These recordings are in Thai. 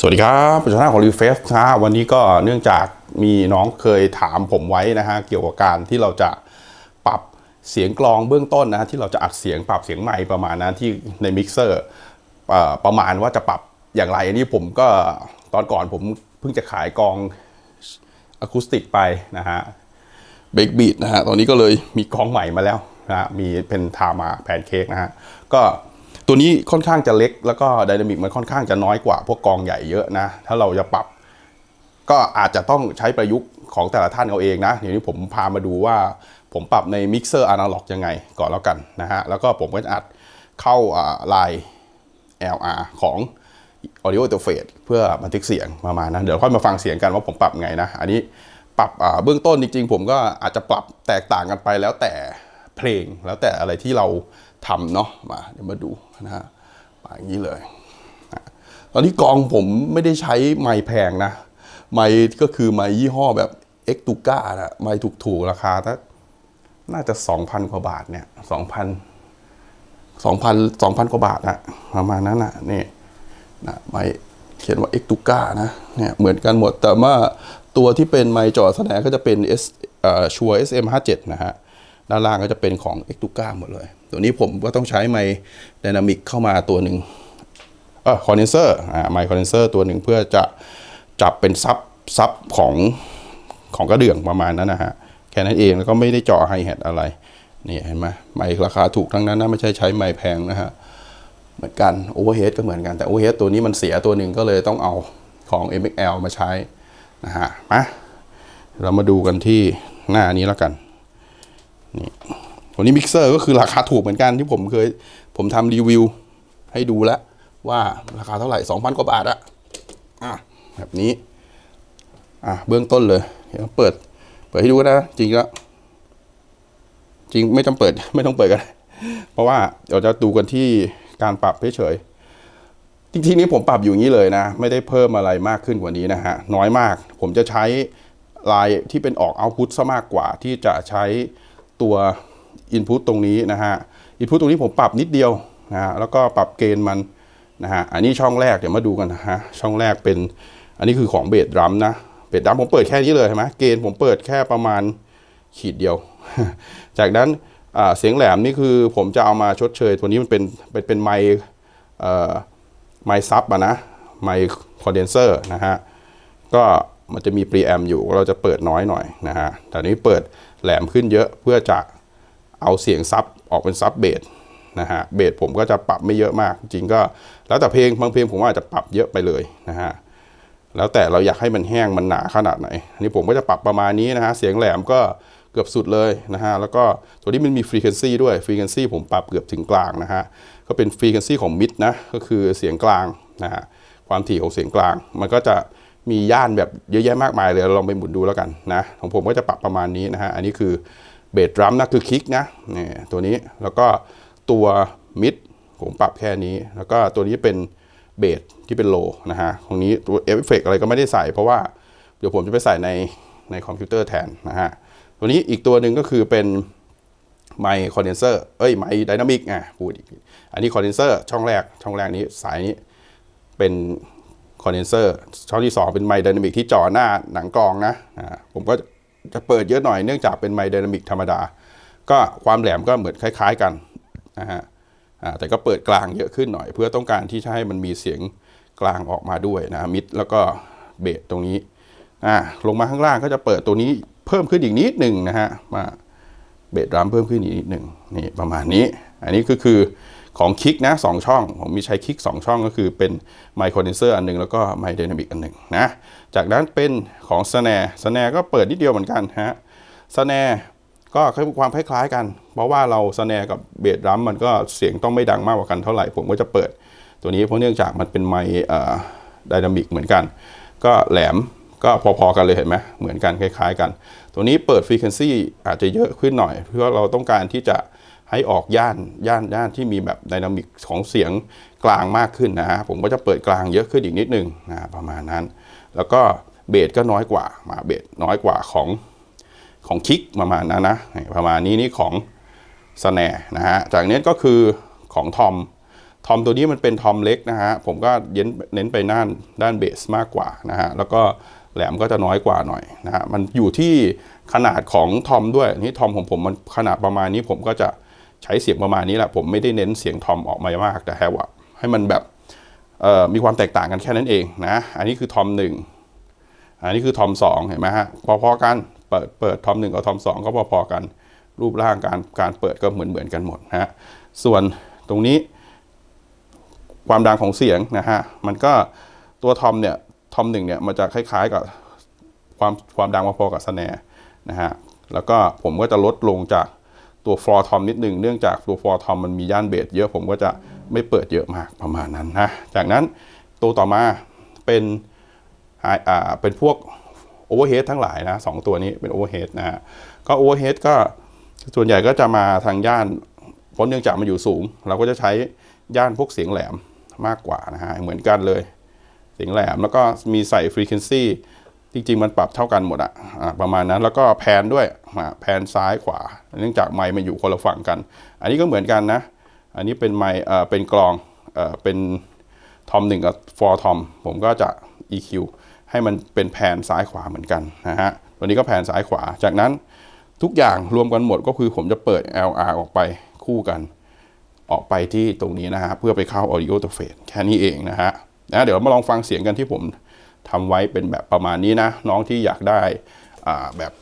สวัสดีครับประชาชนของรีเฟสครับวันนี้ก็เนื่องจากมีน้องเคยถามผมไว้นะฮะเกี่ยวกับการที่เราจะปรับเสียงกลองเบื้องต้นนะฮะที่เราจะอัดเสียงปรับเสียงไมค์ประมาณนั้นที่ในมิกเซอร์ประมาณว่าจะปรับอย่างไรอันนี้ผมก็ตอนก่อนผมเพิ่งจะขายกลองอะคูสติกไปนะฮะเบรกบีดนะฮะตอนนี้ก็เลยมีกลองใหม่มาแล้วนะฮะมีเป็นทามาแพนเค้กนะฮะก็ ตัวนี้ค่อนข้างจะเล็ก แล้วก็ไดนามิกมันค่อนข้างจะน้อยกว่าพวกกองใหญ่เยอะนะ ถ้าเราจะปรับ ก็อาจจะต้องใช้ประยุกต์ของแต่ละท่านเอาเองนะเดี๋ยวนี้ผมพามาดูว่าผมปรับในมิกเซอร์อนาล็อกยังไงก่อนแล้วกันนะฮะ แล้วก็ผมก็จะอัดเข้าลน์ LR ของ Audio Interface เพื่อบันทึกเสียงประมาณนั้นเดี๋ยวค่อยมาฟังเสียงกันว่าผมปรับไงนะ อันนี้ปรับเบื้องต้นจริงๆ ผมก็อาจจะปรับแตกต่างกันไปแล้วแต่เพลงแล้วแต่อะไรที่เรา ทำเนาะมาเดี๋ยวมาดูนะฮะมาอย่างนี้เลยตอนนี้กองผมไม่ได้ใช้ไมค์แพงนะ ไมค์ก็คือไมค์ยี่ห้อแบบ e x t u g a นะไมค์ถูกๆราคาถ้าน่าจะ 2,000 กว่าบาทเนี่ย2,000สองพันสองพันกว่าบาทอะประมาณนั้นอะนี่นะไม้เขียนว่าเอ็กตูก้านะเนี่ยเหมือนกันหมดแต่ว่าตัวที่เป็นไม้จอแสดงก็จะเป็น S เอ่อชัว SM57 นะฮะ ด้านล่างก็จะเป็นของเอ็กตูก้าหมดเลย ตัวนี้ผมก็ต้องใช้ไมค์ไดนามิกเข้ามาตัวหนึ่งเออคอนเดนเซอร์อ่าไมค์คอนเดนเซอร์ตัวหนึ่งเพื่อจะจับเป็นซับซับของของกระเดื่องประมาณนั้นนะฮะแค่นั้นเองแล้วก็ไม่ได้เจาะไฮแฮทอะไรนี่เห็นไหมไมค์ราคาถูกทั้งนั้นนะไม่ใช่ใช้ไมค์แพงนะฮะเหมือนกันโอเวอร์เฮดก็เหมือนกันแต่โอเวอร์เฮดตัวนี้มันเสียตัวหนึ่งก็เลยต้องเอาของ MXL มาใช้นะฮะมาเรามาดูกันที่หน้านี้แล้วกันนี่ ตัวนี้มิกเซอร์ก็คือราคาถูกเหมือนกันที่ผมเคย ผมทำรีวิวให้ดูแล้ว ว่าราคาเท่าไหร่ 2,000 กว่าบาทอะอะแบบนี้ อะเบื้องต้นเลยเดี๋ยวเปิด เปิดให้ดูก็ได้นะจริงก็ จริงไม่ต้องเปิดไม่ต้องเปิดกัน เพราะว่าเราจะดูกันที่การปรับเฉยจริงๆนี้ผมปรับอยู่อย่างนี้เลยนะ ไม่ได้เพิ่มอะไรมากขึ้นกว่านี้นะฮะ น้อยมาก ผมจะใช้ลายที่เป็นออกเอาพุตซะมากกว่าที่จะใช้ตัว Input ตตรงนี้นะฮะ Input ตตรงนี้ผมปรับนิดเดียวนะฮะแล้วก็ปรับเกณฑ์มันนะฮะอันนี้ช่องแรกเดี๋ยวมาดูกันนะฮะช่องแรกเป็นอันนี้คือของเบสดรัมนะเบสดรัมผมเปิดแค่นี้เลยใช่ไหมเกณฑ์ผมเปิดแค่ประมาณขีดเดียว จากนั้นเสียงแหลมนี่คือผมจะเอามาชดเชย ตัวนี้มันเป็นเป็นเป็นไมค์ไมค์ซับอะนะไมค์คอนเดนเซอร์นะฮะก็มันจะมีปรีแอมอยู่เราจะเปิดน้อยหน่อยนะฮะแต่นี้เปิดแหลมขึ้นเยอะเพื่อจะ เอาเสียงซับออกเป็นซับเบสนะฮะเบสผมก็จะปรับไม่เยอะมาก จริงก็แล้วแต่เพลงบางเพลงผมอาจจะปรับเยอะไปเลยนะฮะแล้วแต่เราอยากให้มันแห้งมันหนาขนาดไหนอันนี้ผมก็จะปรับประมาณนี้นะฮะเสียงแหลมก็เกือบสุดเลยนะฮะแล้วก็ตัวนี้มันมีฟรีเควนซีด้วยฟรีเควนซีผมปรับเกือบถึงกลางนะฮะก็เป็นฟรีเควนซีของมิดนะก็คือเสียงกลางนะฮะความถี่ของเสียงกลาง มันก็จะมีย่านแบบเยอะแยะมากมายเลยลองไปหมุนดูแล้วกันนะของผมก็จะปรับประมาณนี้นะฮะอันนี้คือ เบสดรัมนะคือคิกนะนี่ตัวนี้แล้วก็ตัวมิดผมปรับแค่นี้ แล้วก็ตัวนี้เป็นเบสที่เป็นโลนะฮะตรงนี้ตัวเอฟเฟกอะไรก็ไม่ได้ใส่ เพราะว่าเดี๋ยวผมจะไปใส่ในในคอมพิวเตอร์แทนนะฮะตัวนี้อีกตัวหนึ่งก็คือเป็นไมค์คอนเดนเซอร์เอ้ยไมค์ไดนามิกอะพูดอีกอันนี้คอนเดนเซอร์ช่องแรกช่องแรกนี้สายนี้เป็นคอนเดนเซอร์ช่องที่ 2 เป็นไมค์ไดนามิกที่จ่อหน้าหนังกรองนะอ่าผมก็ จะเปิดเยอะหน่อยเนื่องจากเป็นไมค์ไดนามิกธรรมดา ก็ความแหลมก็เหมือนคล้าย ๆกันนะฮะแต่ก็เปิดกลางเยอะขึ้นหน่อย เพื่อต้องการที่จะให้มันมีเสียงกลางออกมาด้วยนะมิดแล้วก็เบสตรงนี้อ่าลงมาข้างล่างก็จะเปิดตัวนี้เพิ่มขึ้นอีกนิดหนึ่งนะฮะมาเบสรัมเพิ่มขึ้นอีกนิดหนึ่งนี่ประมาณนี้ อันนี้ก็คือ ของคิกนะสองช่อง ผมมีใช้คิกสองช่องก็คือเป็นไมโครเดนเซอร์อันหนึ่งแล้วก็ไมโ d ดนามิกอันหนึ่งนะจากนั้นเป็นของสแนร์สแนร์ก็เปิดนิดเดียวเหมือนกันฮะสแนร์ก็มีความคล้ายๆกัน เพราะว่าเราสแนร์กับเบสดรัมมันก็เสียงต้องไม่ดังมากกว่ากันเท่าไหร่ ผมก็จะเปิดตัวนี้เพราะเนื่องจากมันเป็นไมค์ไดนามิกเหมือนกัน ก็แหลมก็พอๆกันเลยเห็นไหมเหมือนกันคล้าย ๆ กัน ตัวนี้เปิดฟรีเควนซีอาจจะเยอะขึ้นหน่อย เพื่อเราต้องการที่จะ ให้ออกย่านย่านย่านที่มีแบบไดนามิกของเสียงกลางมากขึ้นนะฮะผมก็จะเปิดกลางเยอะขึ้นอีกนิดนึงนะประมาณนั้น แล้วก็เบสก็น้อยกว่ามาเบสน้อยกว่าของของคิกประมาณนั้นนะประมาณนี้นี่ของสแนร์นะฮะจากนี้ก็คือของทอมททอมตัวนี้มันเป็นทอมเล็กนะฮะผมก็เน้นเน้นไปด้านด้านเบสมากกว่านะฮะแล้วก็แหลมก็จะน้อยกว่าหน่อยนะฮะมันอยู่ที่ขนาดของทอมด้วยนี่ทอมของผมมันขนาดประมาณนี้ผมก็จะ ใช้เสียงประมาณนี้แหละผมไม่ได้เน้นเสียงทอมออกมามากแต่แค่ว่าให้มันแบบมีความแตกต่างกันแค่นั้นเองนะอันนี้คือทอมหนึ่งอันนี้คือทอมสองเห็นไหมฮะพอๆกันเปิดเปิดทอมหนึ่งกับทอมสองก็พอๆกันรูปร่างการการเปิดก็เหมือนเหมือนกันหมดนะฮะส่วนตรงนี้ความดังของเสียงนะฮะมันก็ตัวทอมเนี่ยทอมหนึ่งเนี่ยมันจะคล้ายๆกับความความดังพอๆกับสแนร์นะฮะแล้วก็ผมก็จะลดลงจาก ตัวฟลอร์ทอมนิดหนึ่งเนื่องจากตัวฟลอร์ทอมมันมีย่านเบสเยอะผมก็จะไม่เปิดเยอะมากประมาณนั้นนะจากนั้นตัวต่อมาเป็นอ่าเป็นพวกโอเวอร์เฮดทั้งหลายนะสองตัวนี้เป็นโอเวอร์เฮดนะฮะก็โอเวอร์เฮดก็ส่วนใหญ่ก็จะมาทางย่านเพราะเนื่องจากมันอยู่สูง เราก็จะใช้ย่านพวกเสียงแหลมมากกว่านะฮะเหมือนกันเลย เสียงแหลมแล้วก็มีใส่ฟรีเควนซี จริงๆมันปรับเท่ากันหมดอะอะประมาณนั้นแล้วก็แพนด้วยอะแพนซ้ายขวา เนื่องจากไมค์มันอยู่คนละฝั่งกัน อันนี้ก็เหมือนกันนะ อันนี้เป็นไมค์เป็นกลองเอ่อเป็นทอมหนึ่งกับฟอร์ทอมผมก็จะ EQ ให้มันเป็นแพนซ้ายขวาเหมือนกันนะฮะตัวนี้ก็แพนซ้ายขวา จากนั้นทุกอย่างรวมกันหมดก็คือผมจะเปิด LR ออกไปคู่กัน ออกไปที่ตรงนี้นะฮะเพื่อไปเข้า audio interface แค่นี้เองนะฮะนะเดี๋ยวมาลองฟังเสียงกันที่ผม ทำไว้เป็นแบบประมาณนี้นะ น้องที่อยากได้อ่าแบบ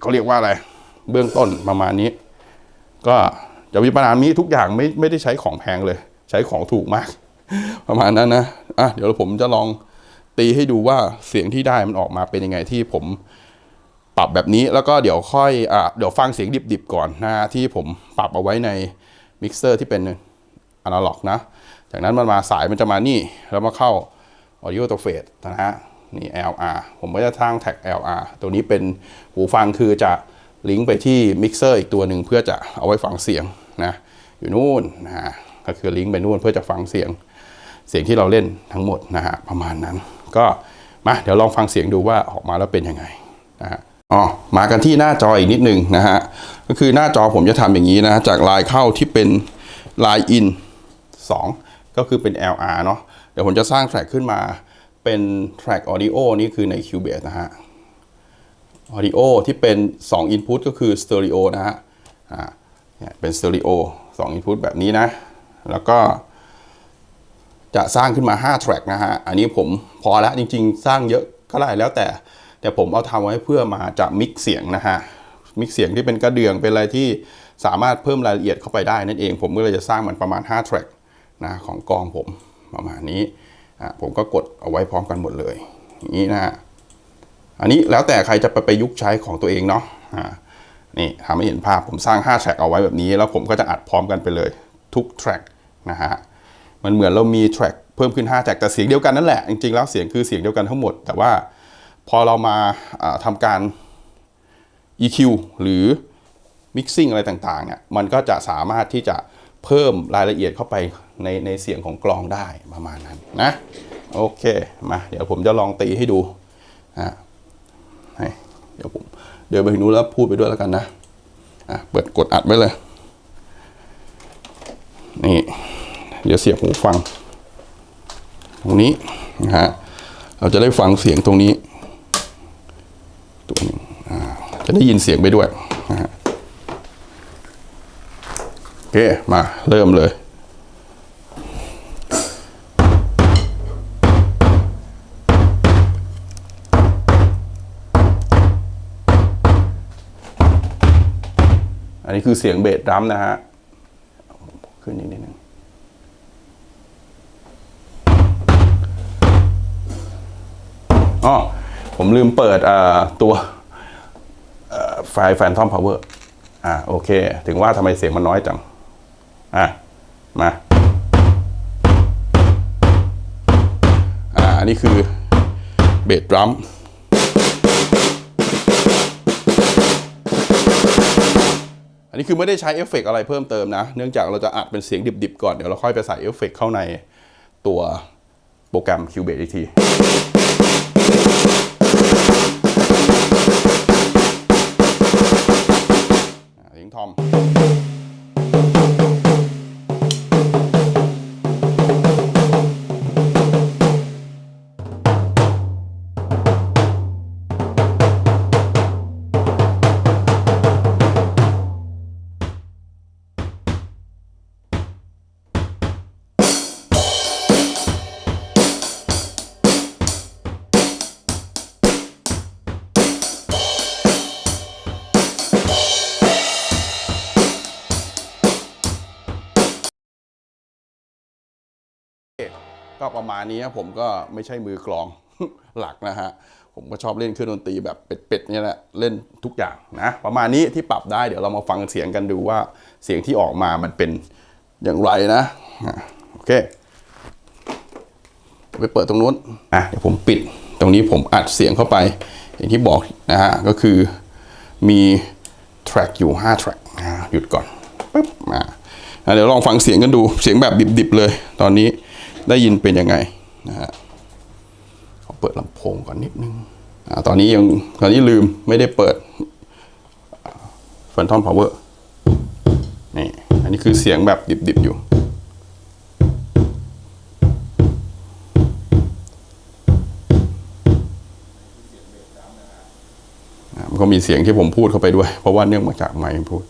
เขาเรียกว่าอะไร เบื้องต้นประมาณนี้ ก็จะมีประมานี้ทุกอย่างไม่ไม่ได้ใช้ของแพงเลย ใช้ของถูกมาก ประมาณนั้นนะอะเดี๋ยวผมจะลองตีให้ดูว่าเสียงที่ได้มันออกมาเป็นยังไงที่ผมปรับแบบนี้แล้วก็เดี๋ยวค่อยอะเดี๋ยวฟังเสียงดิบๆก่อนนะที่ผมปรับเอาไว้ในมิกเซอร์ที่เป็นอนาล็อกนะ จากนั้นมันมาสายมันจะมานี่ แล้วมาเข้า Audio Interface นะฮะ นี่ LR ผมก็จะสร้างแท็ก LR ตัวนี้เป็นหูฟังคือจะลิงก์ไปที่มิกเซอร์อีกตัวหนึ่งเพื่อจะเอาไว้ฟังเสียงนะอยู่นู่นนะฮะก็คือลิงก์ไปนู่นเพื่อจะฟังเสียงเสียงที่เราเล่นทั้งหมดนะฮะประมาณนั้น ก็มาเดี๋ยวลองฟังเสียงดูว่าออกมาแล้วเป็นยังไงนะฮะอ๋อมากันที่หน้าจออีกนิดหนึ่งนะฮะก็คือหน้าจอผมจะทำอย่างนี้นะฮะจากลายเข้าที่เป็นลายอิน2ก็คือเป็น LR เนาะเดี๋ยวผมจะสร้างแทร็กขึ้นมา เป็นแทร็ก Audio นี่คือใน Cubase นะฮะ Audio ที่เป็น 2 Input ก็คือ Stereo นะฮะอ่าเนี่ยเป็น Stereo 2 Input แบบนี้นะ แล้วก็จะสร้างขึ้นมา5แทร็กนะฮะ อันนี้ผมพอแล้วจริงๆ สร้างเยอะก็ได้แล้วแต่ แต่ผมเอาทำไว้เพื่อมาจะมิกเสียงนะฮะ มิกเสียงที่เป็นกระเดื่องเป็นอะไรที่สามารถเพิ่มรายละเอียดเข้าไปได้นั่นเอง ผมก็เลยจะสร้างมันประมาณ5แทร็กนะของกองผมประมาณนี้ ผมก็กดเอาไว้พร้อมกันหมดเลย อย่างนี้นะฮะอันนี้แล้วแต่ใครจะไปประยุกต์ใช้ของตัวเองเนาะนี่ทำให้เห็นภาพผมสร้าง 5 แทร็กเอาไว้แบบนี้ แล้วผมก็จะอัดพร้อมกันไปเลยทุกแทร็กนะฮะมันเหมือนเรามีแทร็กเพิ่มขึ้น 5 แทร็กแต่เสียงเดียวกันนั่นแหละจริงๆแล้วเสียงคือเสียงเดียวกันทั้งหมด แต่ว่าพอเรามาอ่าทำการ EQ หรือ Mixing อะไรต่างๆเนี่ยมันก็จะสามารถที่จะ เพิ่มรายละเอียดเข้าไปในในเสียงของกลองได้ประมาณนั้นนะโอเคมาเดี๋ยวผมจะลองตีให้ดูนะเดี๋ยวผมเดินไปนู้นแล้วพูดไปด้วยแล้วกันนะอะเปิดกดอัดไว้เลย นี่ เดี๋ยวเสียบหูฟัง ตรงนี้นะฮะเราจะได้ฟังเสียงตรงนี้ ตัวนึงอ่าจะได้ยินเสียงไปด้วยนะฮะโอ เค มา เริ่มเลย อันนี้คือเสียงเบสดรัมนะฮะ ขึ้นอีกนิดนึงอ๋อผมลืมเปิดตัวไฟล์ Phantom Power อ่าโอเค ถึงว่าทำไมเสียงมันน้อยจัง อะมาอ่าอันนี้คือเบสดรัมอันนี้คือไม่ได้ใช้เอฟเฟกต์อะไรเพิ่มเติมนะ เนื่องจากเราจะอัดเป็นเสียงดิบๆก่อน เดี๋ยวเราค่อยไปใส่เอฟเฟกต์เข้าในตัวโปรแกรม Cubase อีกที ก็ประมาณนี้นะผมก็ไม่ใช่มือกลองหลักนะฮะ ผมก็ชอบเล่นเครื่องดนตรีแบบเป็ดๆนี่แหละ เล่นทุกอย่างนะ ประมาณนี้ที่ปรับได้เดี๋ยวเรามาฟังเสียงกันดูว่าเสียงที่ออกมามันเป็นอย่างไรนะโอเคไปเปิดตรงนู้นอะเดี๋ยวผมปิดตรงนี้ผมอัดเสียงเข้าไป อย่างที่บอกนะฮะ ก็คือมีแทร็กอยู่ 5 แทร็กหยุดก่อนปึ๊บมาอะเดี๋ยวลองฟังเสียงกันดูเสียงแบบดิบๆเลยตอนนี้ ได้ยินเป็นยังไงนะฮะขอเปิดลำโพงก่อนนิดนึงอ่าตอนนี้ยังตอนนี้ลืมไม่ได้เปิด Phantom Power นี่อันนี้คือเสียงแบบดิบๆอยู่อะมันก็มีเสียงที่ผมพูดเข้าไปด้วย เพราะว่าเนื่องมาจากไมค์พูด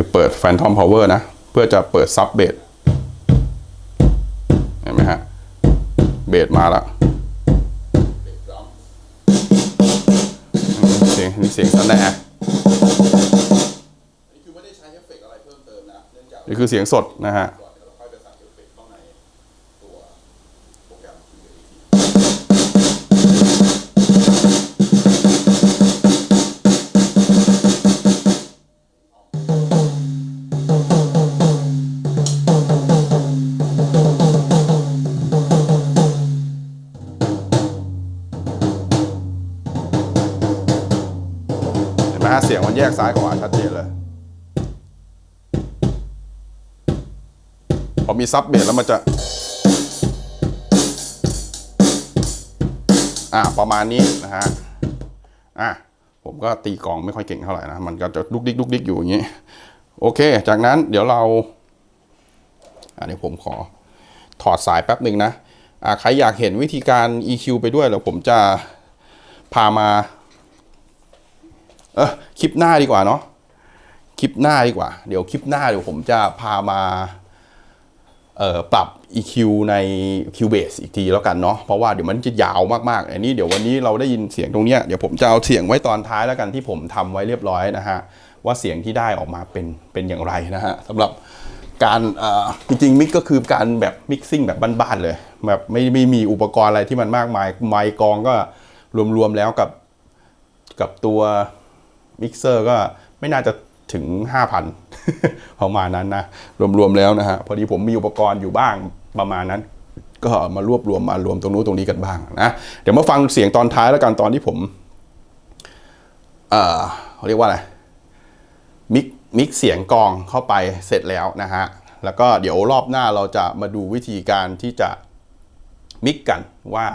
คือเปิด Phantom Power นะ เพื่อจะเปิดซับเบสเห็นไหมฮะ เบสมาแล้วเสียงนี่เสียงสแนร์นี่คือไม่ได้ใช้เอฟเฟกอะไรเพิ่มเติมนะเนื่องจากนี่คือเสียงสดนะฮะ นไหมฮะเสียงมันแยกซ้ายขวาชัดเจนเลย พอมีซับเบสแล้วมันจะ อ่าประมาณนี้นะฮะ อะผมก็ตีกลองไม่ค่อยเก่งเท่าไหร่นะ มันก็จะลุกดิกลุกดิกอยู่อย่างนี้ โอเค จากนั้นเดี๋ยวเรา อันนี้ผมขอถอดสายแป๊บหนึ่งนะ อ่าใครอยากเห็นวิธีการ EQ ไปด้วยเดี๋ยวผมจะพามา เออคลิปหน้าดีกว่าเนาะคลิปหน้าดีกว่า เดี๋ยวคลิปหน้าเดี๋ยวผมจะพามาเอ่อปรับ EQ ใน Cubase อีกทีแล้วกันเนาะเพราะว่าเดี๋ยวมันจะยาวมากๆอันนี้เดี๋ยววันนี้เราได้ยินเสียงตรงเนี้ยเดี๋ยวผมจะเอาเสียงไว้ตอนท้ายแล้วกันที่ผมทำไว้เรียบร้อยนะฮะว่าเสียงที่ได้ออกมาเป็นเป็นอย่างไรนะฮะสำหรับการจริงๆมิกก็คือการแบบมิกซิ่งแบบบ้านๆเลยแบบไม่ไม่มีอุปกรณ์อะไรที่มันมากมายไมค์กองก็รวมๆแล้วกับกับตัว มิกเซอร์ก็ไม่น่าจะถึง 5,000 ประมาณนั้นนะ รวมๆแล้วนะฮะ พอดีผมมีอุปกรณ์อยู่บ้างประมาณนั้น ก็มารวบรวมมารวมตรงนู้นตรงนี้กันบ้างนะ เดี๋ยวมาฟังเสียงตอนท้ายแล้วกันตอนที่ผม เอ่อเขาเรียกว่าอะไร มิกมิกเสียงกองเข้าไปเสร็จแล้วนะฮะ แล้วก็เดี๋ยวรอบหน้าเราจะมาดูวิธีการที่จะมิกกันว่า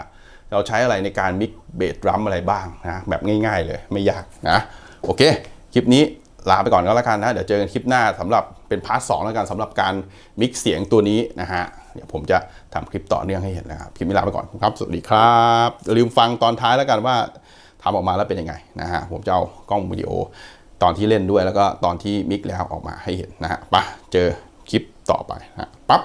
เราใช้อะไรในการมิกเบสดรัมอะไรบ้างนะแบบง่าย ๆ เลยไม่ยากนะ โอเค คลิปนี้ลาไปก่อนก็แล้วกันนะ เดี๋ยวเจอกันคลิปหน้าสำหรับเป็นพาร์ทสแล้วกันสำหรับการมิกเสียงตัวนี้นะฮะ เดี๋ยวผมจะทำคลิปต่อเนื่องให้เห็นนะครับ คลิปนี้ลาไปก่อนครับ สวัสดีครับลืมฟังตอนท้ายแล้วกันว่าทำออกมาแล้วเป็นยังไงนะฮะ ผมจะเอากล้องวิดีโอตอนที่เล่นด้วยแล้วก็ตอนที่มิกแล้วออกมาให้เห็นนะฮะปะเจอคลิปต่อไปนะปั๊บ